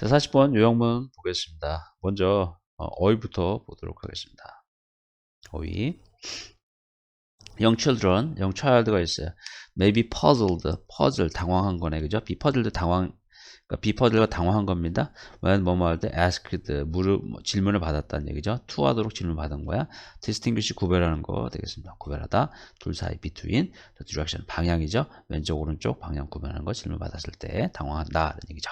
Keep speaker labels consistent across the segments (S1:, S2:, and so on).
S1: 자, 40번 요형문 보겠습니다. 먼저 어, 어휘부터 보도록 하겠습니다. 어휘. young children, young child가 있어요. may be puzzled, puzzle 당황한 거네, 그죠? be puzzled 당황, 그러니까 be puzzled가 당황한 겁니다. when 뭐뭐 할 때 asked 물을 뭐 질문을 받았다는 얘기죠. to 하도록 질문 받은 거야. distinguish 구별하는 거 되겠습니다. 구별하다 둘 사이 between direction 방향이죠. 왼쪽 오른쪽 방향 구별하는 거 질문 받았을 때 당황한다는 얘기죠.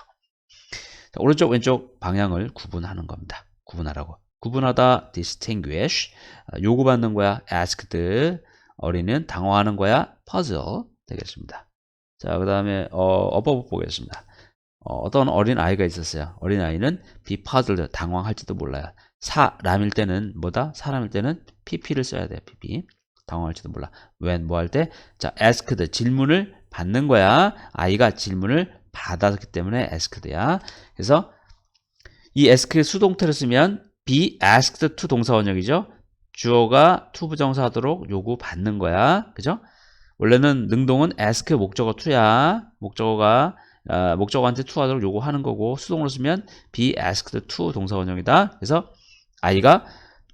S1: 자, 오른쪽 왼쪽 방향을 구분하는 겁니다. 구분하라고. 구분하다 distinguish 아, 요구받는 거야 asked 어린이는 당황하는 거야 puzzle 되겠습니다. 자, 그 다음에 어, 어법 보겠습니다. 어, 떤 어린 아이가 있었어요. 어린 아이는 be puzzled 당황할지도 몰라요. 사람일 때는 뭐다? 사람일 때는 pp를 써야 돼요. pp 당황할지도 몰라. when 뭐 할 때? 자, asked 질문을 받는 거야. 아이가 질문을 받았기 때문에 asked야. 그래서 이 ask 수동태를 쓰면 be asked to 동사 원형이죠. 주어가 to 부정사 하도록 요구받는 거야. 그죠? 원래는 능동은 ask 목적어 to야. 목적어가 어, 목적어한테 to 하도록 요구하는 거고 수동으로 쓰면 be asked to 동사 원형이다. 그래서 아이가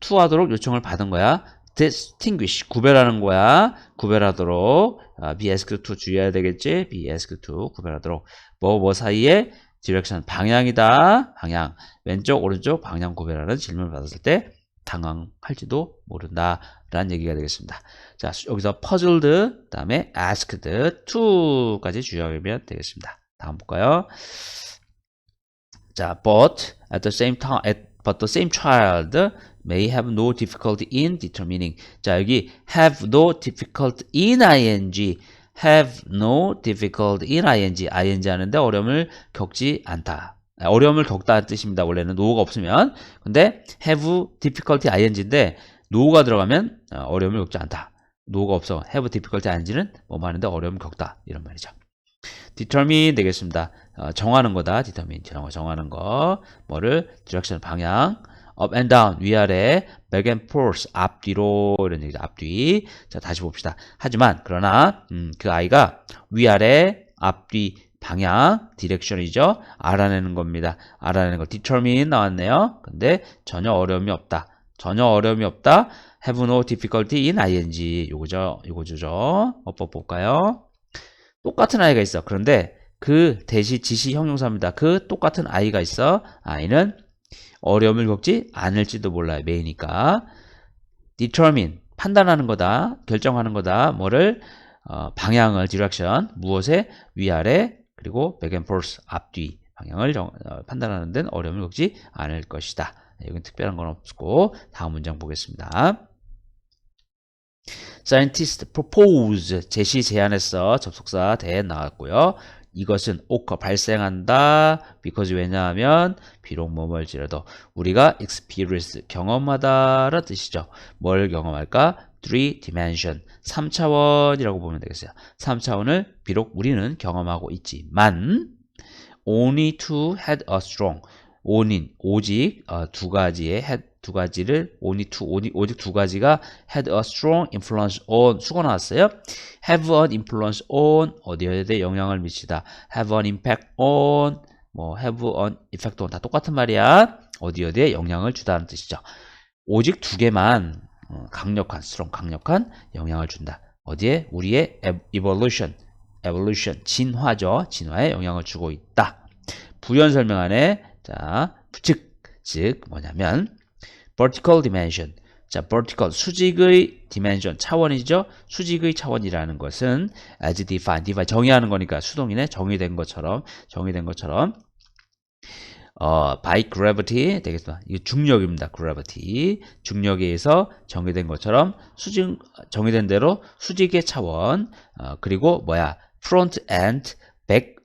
S1: to 하도록 요청을 받은 거야. Distinguish 구별하는 거야. 구별하도록 아, be asked to 주의해야 되겠지. be asked to 구별하도록 뭐뭐 사이에 디렉션 방향이다. 방향 왼쪽 오른쪽 방향 구별하는 질문을 받았을 때 당황할지도 모른다 라는 얘기가 되겠습니다. 자 여기서 puzzled 그 다음에 asked to까지 주의하면 되겠습니다. 다음 볼까요? 자 but at the same time at, but the same child may have no difficulty in determining 자 여기 have no difficulty in ing have no difficulty in ing ing 하는데 어려움을 겪지 않다 아, 어려움을 겪다는 뜻입니다 원래는 no가 없으면 근데 have difficulty ing인데 no가 들어가면 어, 어려움을 겪지 않다 no가 없어 have difficulty ing는 뭐 하는데 어려움을 겪다 이런 말이죠 determine 되겠습니다 어, 정하는 거다 determine 정하, 정하는 거 뭐를 direction 방향 up and down 위아래 back and forth 앞뒤로 이런 얘기죠. 앞뒤. 자 다시 봅시다. 하지만 그러나 음, 그 아이가 위아래 앞뒤 방향 디렉션이죠. 알아내는 겁니다. 알아내는 거. determine 나왔네요. 근데 전혀 어려움이 없다. 전혀 어려움이 없다. have no difficulty in ing. 요거죠. 요거죠. 어법 볼까요? 똑같은 아이가 있어. 그런데 그 대시 지시 형용사입니다. 그 똑같은 아이가 있어. 아이는 어려움을 겪지 않을지도 몰라요. 메이니까. determine 판단하는 거다. 결정하는 거다. 뭐를 어, 방향을 direction 무엇에 위아래 그리고 back and forth 앞뒤 방향을 정, 어, 판단하는 데는 어려움을 겪지 않을 것이다. 여기 특별한 건 없고 다음 문장 보겠습니다. scientist propose 제시 제안했어 접속사 대 나왔고요. 이것은 occur 발생한다. because 왜냐하면 비록 뭐뭐일지라도 우리가 experience 경험하다라는 뜻이죠. 뭘 경험할까? 3 dimension 3차원이라고 보면 되겠어요. 3차원을 비록 우리는 경험하고 있지만 only to had a strong only 오직 어, 두 가지의 had 두 가지를 only two only, 오직 두 가지가 had a strong influence on 수가 나왔어요. have an influence on 어디에 대해 영향을 미치다. have an impact on 뭐 have an effect on 다 똑같은 말이야. 어디 어디에 영향을 주다는 뜻이죠. 오직 두 개만 어, 강력한 strong 강력한 영향을 준다. 어디에 우리의 evolution evolution 진화죠. 진화에 영향을 주고 있다. 부연 설명 안에 자, 즉, 즉 뭐냐면 vertical dimension. 자, vertical 수직의 dimension 차원이죠. 수직의 차원이라는 것은 as defined, define 정의하는 거니까 수동이네. 정의된 것처럼 정의된 것처럼 어, by gravity 되겠습니다. 이게 중력입니다. gravity. 중력에 의해서 정의된 것처럼 수직 정의된 대로 수직의 차원 어, 그리고 뭐야? front and back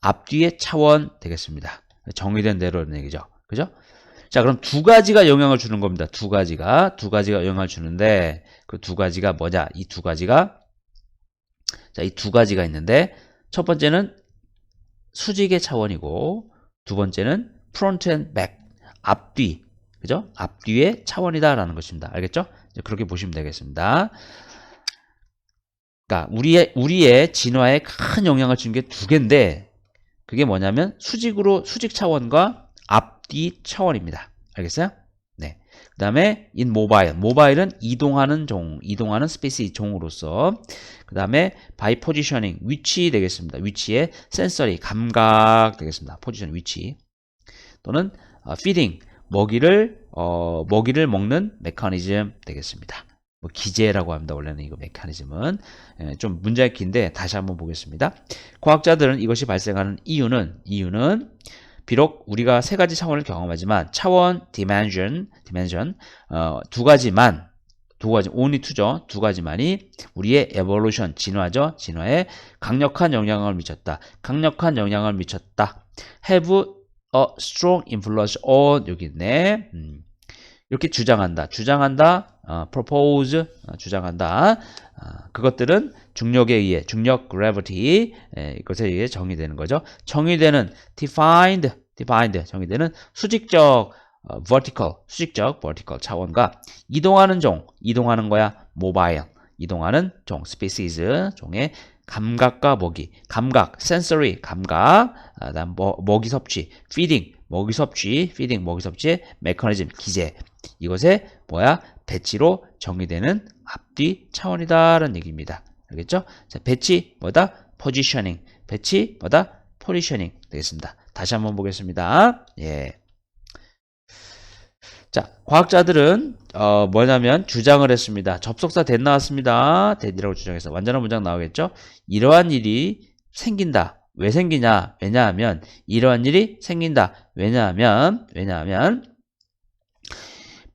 S1: 앞뒤의 차원 되겠습니다. 정의된 대로는 얘기죠. 그죠? 자, 그럼 두 가지가 영향을 주는 겁니다. 두 가지가, 두 가지가 영향을 주는데, 그 두 가지가 뭐냐? 이 두 가지가, 자, 이 두 가지가 있는데, 첫 번째는 수직의 차원이고, 두 번째는 front and back, 앞뒤, 그죠? 앞뒤의 차원이다라는 것입니다. 알겠죠? 그렇게 보시면 되겠습니다. 그러니까, 우리의, 우리의 진화에 큰 영향을 준 게 두 개인데, 그게 뭐냐면 수직으로 수직 차원과 앞뒤 차원입니다. 알겠어요? 네. 그 다음에 in mobile. 모바일은 이동하는 종, 이동하는 스페이스 종으로서. 그 다음에 by positioning. 위치 되겠습니다. 위치의 sensory, 감각 되겠습니다. 포지션 위치. 또는 어, feeding. 먹이를, 어, 먹이를 먹는 메커니즘 되겠습니다. 뭐 기제라고 합니다. 원래는 이거 메커니즘은 예, 좀 문제가 긴데 다시 한번 보겠습니다. 과학자들은 이것이 발생하는 이유는 이유는 비록 우리가 세 가지 차원을 경험하지만 차원 dimension dimension 어, 두 가지만 두 가지 only two죠. 두 가지만이 우리의 evolution 진화죠. 진화에 강력한 영향을 미쳤다. 강력한 영향을 미쳤다. have a strong influence on 여기 있네. 음. 이렇게 주장한다. 주장한다. 어, propose 어, 주장한다. 어, 그것들은 중력에 의해 중력 gravity 에, 이것에 의해 정의되는 거죠. 정의되는 defined defined 정의되는 수직적 어, vertical 수직적 vertical 차원과 이동하는 종 이동하는 거야 mobile 이동하는 종 species 종의 감각과 먹이 감각 sensory 감각 아, 다음 뭐, 먹이 섭취 feeding 먹이 섭취 feeding 먹이 섭취의 메커니즘 기제 이것에 뭐야 배치로 정의되는 앞뒤 차원이다라는 얘기입니다. 알겠죠? 자, 배치 뭐다? positioning. 배치 뭐다? positioning 되겠습니다. 다시 한번 보겠습니다. 예. 자, 과학자들은 어, 뭐냐면 주장을 했습니다. 접속사 that 나왔습니다. that이라고 주장해서 완전한 문장 나오겠죠? 이러한 일이 생긴다. 왜 생기냐? 왜냐하면 이러한 일이 생긴다. 왜냐하면 왜냐하면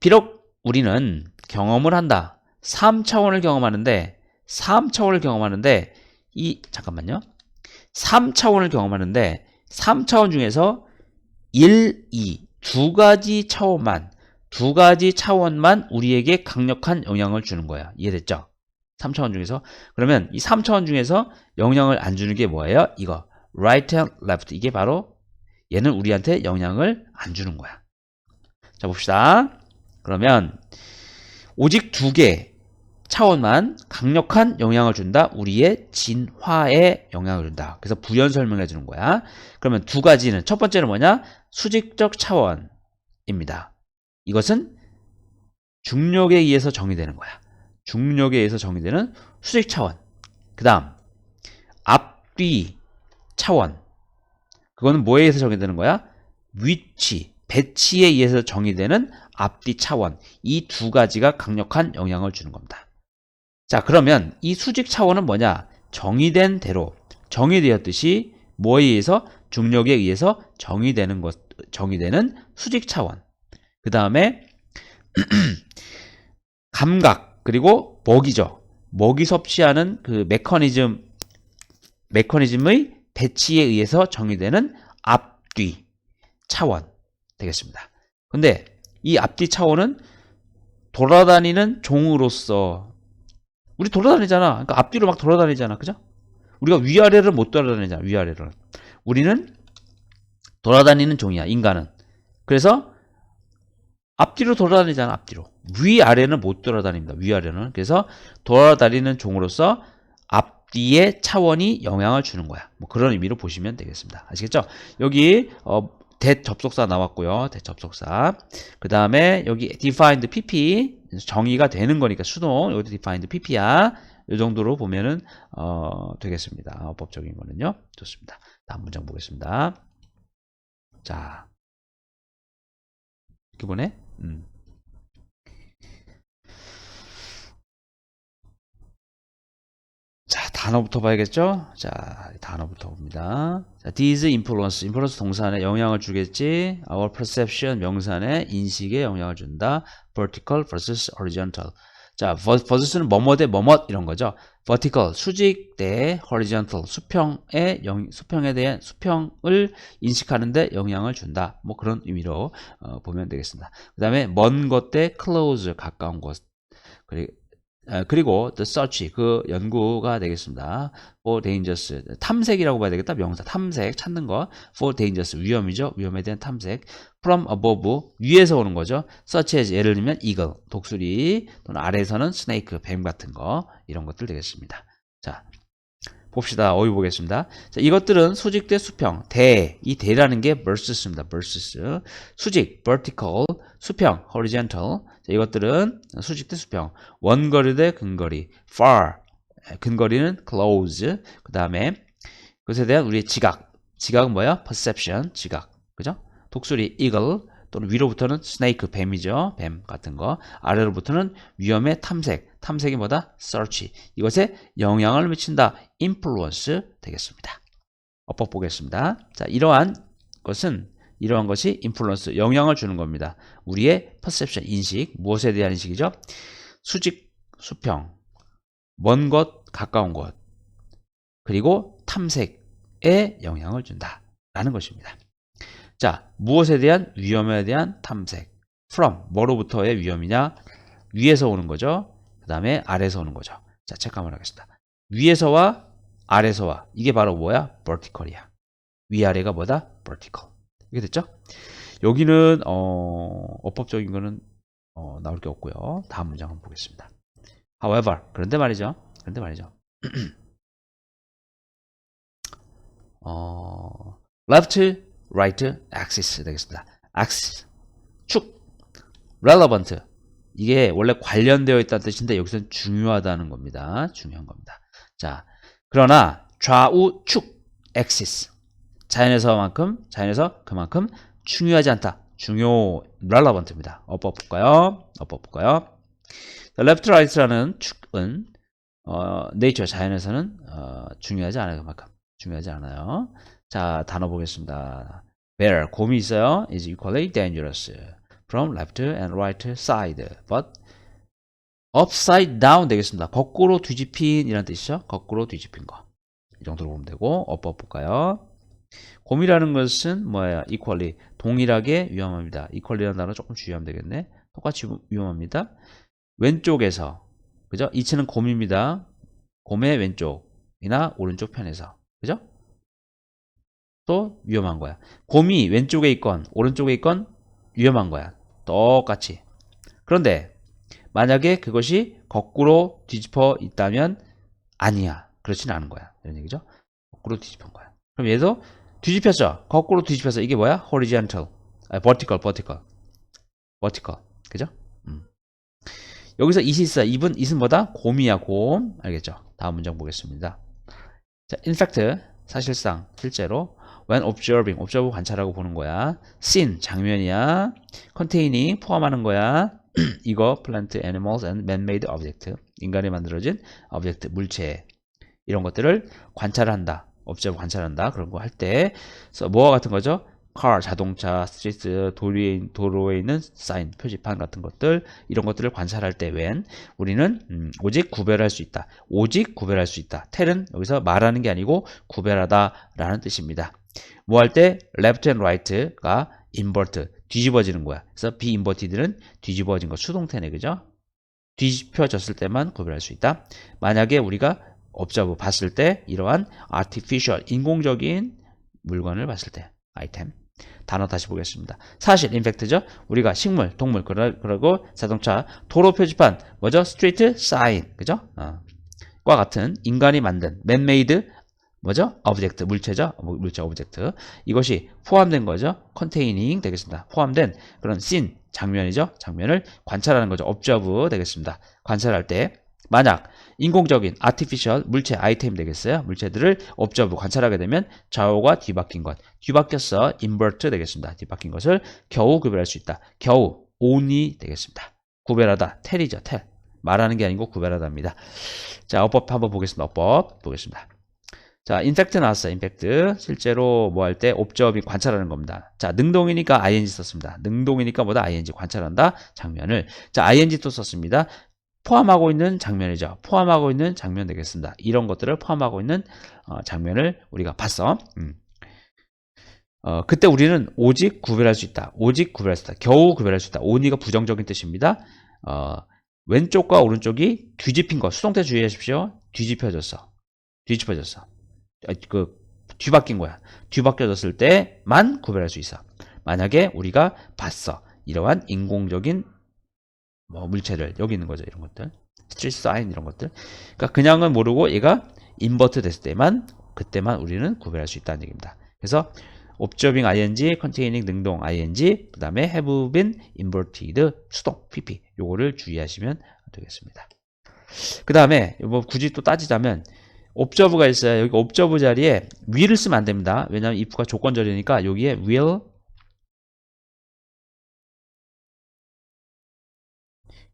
S1: 비록 우리는 경험을 한다. 3차원을 경험하는데 3차원을 경험하는데 이 잠깐만요. 3차원을 경험하는데 3차원 중에서 1, 2, 두 가지 차원만 두 가지 차원만 우리에게 강력한 영향을 주는 거야. 이해됐죠? 3차원 중에서 그러면 이 3차원 중에서 영향을 안 주는 게 뭐예요? 이거 right and left 이게 바로 얘는 우리한테 영향을 안 주는 거야. 자 봅시다. 그러면 오직 두 개 차원만 강력한 영향을 준다. 우리의 진화에 영향을 준다. 그래서 부연 설명해 주는 거야. 그러면 두 가지는 첫 번째는 뭐냐? 수직적 차원입니다. 이것은 중력에 의해서 정의되는 거야. 중력에 의해서 정의되는 수직 차원. 그 다음 앞뒤 차원. 그거는 뭐에 의해서 정의되는 거야? 위치, 배치에 의해서 정의되는 앞뒤 차원. 이 두 가지가 강력한 영향을 주는 겁니다. 자, 그러면 이 수직 차원은 뭐냐? 정의된 대로 정의되었듯이 뭐에 의해서 중력에 의해서 정의되는 것 정의되는 수직 차원. 그 다음에 감각 그리고 먹이죠. 먹이 섭취하는 그 메커니즘 메커니즘의 배치에 의해서 정의되는 앞뒤 차원 되겠습니다. 근데 이 앞뒤 차원은 돌아다니는 종으로서 우리 돌아다니잖아. 그러니까 앞뒤로 막 돌아다니잖아. 그죠? 우리가 위아래를 못 돌아다니잖아. 위아래를. 우리는 돌아다니는 종이야. 인간은. 그래서 앞뒤로 돌아다니잖아. 앞뒤로. 위아래는 못 돌아다닙니다. 위아래는. 그래서 돌아다니는 종으로서 앞뒤의 차원이 영향을 주는 거야. 뭐 그런 의미로 보시면 되겠습니다. 아시겠죠? 여기 어, 대 접속사 나왔고요. 대 접속사. 그 다음에 여기 defined pp 정의가 되는 거니까 수동 여기도 defined pp야. 이 정도로 보면은 어, 되겠습니다. 어, 법적인 거는요. 좋습니다. 다음 문장 보겠습니다. 자, 이렇게 보네. 음. 자, 단어부터 봐야겠죠? 자, 단어부터 봅니다. 자, these influence, influence 동사에 영향을 주겠지. our perception 명사에 인식에 영향을 준다. vertical versus horizontal. 자, versus는 뭐뭐 대 뭐뭐 이런 거죠. vertical 수직 대 horizontal 수평에 영, 수평에 대한 수평을 인식하는데 영향을 준다. 뭐 그런 의미로 어, 보면 되겠습니다. 그다음에 먼 것 대 close 가까운 것. 그리고 아, 그리고 the search 그 연구가 되겠습니다. for dangerous 탐색이라고 봐야 되겠다. 명사 탐색 찾는 거 for dangerous 위험이죠. 위험에 대한 탐색 from above 위에서 오는 거죠. such as 예를 들면 eagle 독수리 또는 아래에서는 snake 뱀 같은 거 이런 것들 되겠습니다. 자 봅시다. 어휘 보겠습니다. 자, 이것들은 수직 대 수평, 대, 이 대라는 게 versus입니다. versus. 수직, vertical, 수평, horizontal. 자, 이것들은 수직 대 수평, 원거리 대 근거리, far, 근거리는 close. 그 다음에 그것에 대한 우리의 지각. 지각은 뭐야? perception, 지각. 그죠? 독수리, eagle, 또는 위로부터는 snake, 뱀이죠. 뱀 같은 거. 아래로부터는 위험의 탐색. 탐색이 뭐다? search. 이것에 영향을 미친다. influence 되겠습니다. 어법 보겠습니다. 자, 이러한 것은 이러한 것이 influence, 영향을 주는 겁니다. 우리의 perception, 인식, 무엇에 대한 인식이죠? 수직, 수평, 먼 것, 가까운 것, 그리고 탐색에 영향을 준다라는 것입니다. 자, 무엇에 대한 위험에 대한 탐색. from 뭐로부터의 위험이냐? 위에서 오는 거죠. 그 다음에 아래에서 오는 거죠. 자, 체크 한번 하겠습니다. 위에서와 아래서와 이게 바로 뭐야? vertical이야. 위아래가 뭐다? vertical. 이게 됐죠? 여기는 어, 어법적인 거는 어, 나올 게 없고요. 다음 문장 한번 보겠습니다. However, 그런데 말이죠. 그런데 말이죠. 어, left, right, axis 되겠습니다. axis, 축, relevant. 이게 원래 관련되어 있다는 뜻인데 여기서는 중요하다는 겁니다. 중요한 겁니다. 자, 그러나 좌우 축, axis. 자연에서만큼, 자연에서 그만큼 중요하지 않다. 중요, relevant입니다. 어법 볼까요? 어법 볼까요? left, right라는 축은 어, nature, 자연에서는 어, 중요하지 않아요. 그만큼. 중요하지 않아요. 자, 단어 보겠습니다. bear, 곰이 있어요. is equally dangerous from left and right side. but upside down 되겠습니다. 거꾸로 뒤집힌 이란 뜻이죠. 거꾸로 뒤집힌 거. 이 정도로 보면 되고 어법 볼까요? 곰이라는 것은 뭐예요? equally 동일하게 위험합니다. equally라는 단어 조금 주의하면 되겠네. 똑같이 위험합니다. 왼쪽에서 그죠? 이치는 곰입니다. 곰의 왼쪽이나 오른쪽 편에서 그죠? 또 위험한 거야. 곰이 왼쪽에 있건 오른쪽에 있건 위험한 거야. 똑같이. 그런데 만약에 그것이 거꾸로 뒤집어 있다면 아니야. 그렇지는 않은 거야. 이런 얘기죠. 거꾸로 뒤집은 거야. 그럼 얘도 뒤집혔죠. 거꾸로 뒤집혀서 이게 뭐야? horizontal, 아, vertical, vertical, vertical. 그죠? 음. 여기서 it이 있어. 입은 it은 뭐다? 곰이야, 곰. 알겠죠? 다음 문장 보겠습니다. 자, in fact, 사실상, 실제로 when observing, observe 관찰하고 보는 거야. scene, 장면이야. containing, 포함하는 거야. 이거 plant, animals and man-made object, 인간이 만들어진 object, 물체 이런 것들을 관찰한다. Observe 관찰한다. 그런 거 할 때, 뭐와 같은 거죠? car, 자동차, 스트리트, 도로에, 도로에 있는 사인, 표지판 같은 것들, 이런 것들을 관찰할 때 웬, 우리는 음, 오직 구별할 수 있다. 오직 구별할 수 있다. 텔은 여기서 말하는 게 아니고 구별하다 라는 뜻입니다. 뭐 할 때 left and right가 invert, 뒤집어지는 거야. 그래서 be inverted는 뒤집어진 거, 수동태네, 그죠? 뒤집혀졌을 때만 구별할 수 있다. 만약에 우리가 observe, 봤을 때 이러한 artificial, 인공적인 물건을 봤을 때, 아이템. 단어 다시 보겠습니다. 사실, 인팩트죠. 우리가 식물, 동물, 그리고 자동차, 도로 표지판, 뭐죠? 스트리트 사인, 그죠? 어. 과 같은 인간이 만든 man-made 뭐죠? 오브젝트, 물체죠? 물체 오브젝트. 이것이 포함된 거죠. containing 되겠습니다. 포함된 그런 scene, 장면이죠. 장면을 관찰하는 거죠. observe 되겠습니다. 관찰할 때 만약 인공적인 artificial 물체 아이템 되겠어요. 물체들을 observe 관찰하게 되면 좌우가 뒤바뀐 것, 뒤바뀌었어 invert 되겠습니다. 뒤바뀐 것을 겨우 구별할 수 있다. 겨우 only 되겠습니다. 구별하다, tell이죠. tell. 말하는 게 아니고 구별하다입니다. 자, 어법 한번 보겠습니다. 어법 보겠습니다. 자, 인팩트 나왔어요. 인팩트. 실제로 뭐 할 때 옵저비 관찰하는 겁니다. 자, 능동이니까 ing 썼습니다. 능동이니까 뭐다? ing 관찰한다. 장면을. 자, ing 또 썼습니다. 포함하고 있는 장면이죠. 포함하고 있는 장면 되겠습니다. 이런 것들을 포함하고 있는 어, 장면을 우리가 봤어. 음. 어, 그때 우리는 오직 구별할 수 있다. 오직 구별할 수 있다. 겨우 구별할 수 있다. only가 부정적인 뜻입니다. 어, 왼쪽과 오른쪽이 뒤집힌 거. 수동태 주의하십시오. 뒤집혀졌어. 뒤집혀졌어. 그 뒤바뀐 거야. 뒤바뀌어졌을 때만 구별할 수 있어. 만약에 우리가 봤어. 이러한 인공적인 뭐 물체를 여기 있는 거죠. 이런 것들. 스트리트 사인 이런 것들. 그러니까 그냥은 모르고 얘가 인버트 됐을 때만 그때만 우리는 구별할 수 있다는 얘기입니다. 그래서 observing ing, containing 능동 ing, 그 다음에 have been inverted 수동 pp 요거를 주의하시면 되겠습니다. 그 다음에 뭐 굳이 또 따지자면 observe가 있어요. 여기 observe 자리에 will을 쓰면 안 됩니다. 왜냐하면 if가 조건절이니까 여기에 will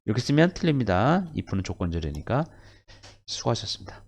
S1: 이렇게 쓰면 틀립니다. if는 조건절이니까 수고하셨습니다.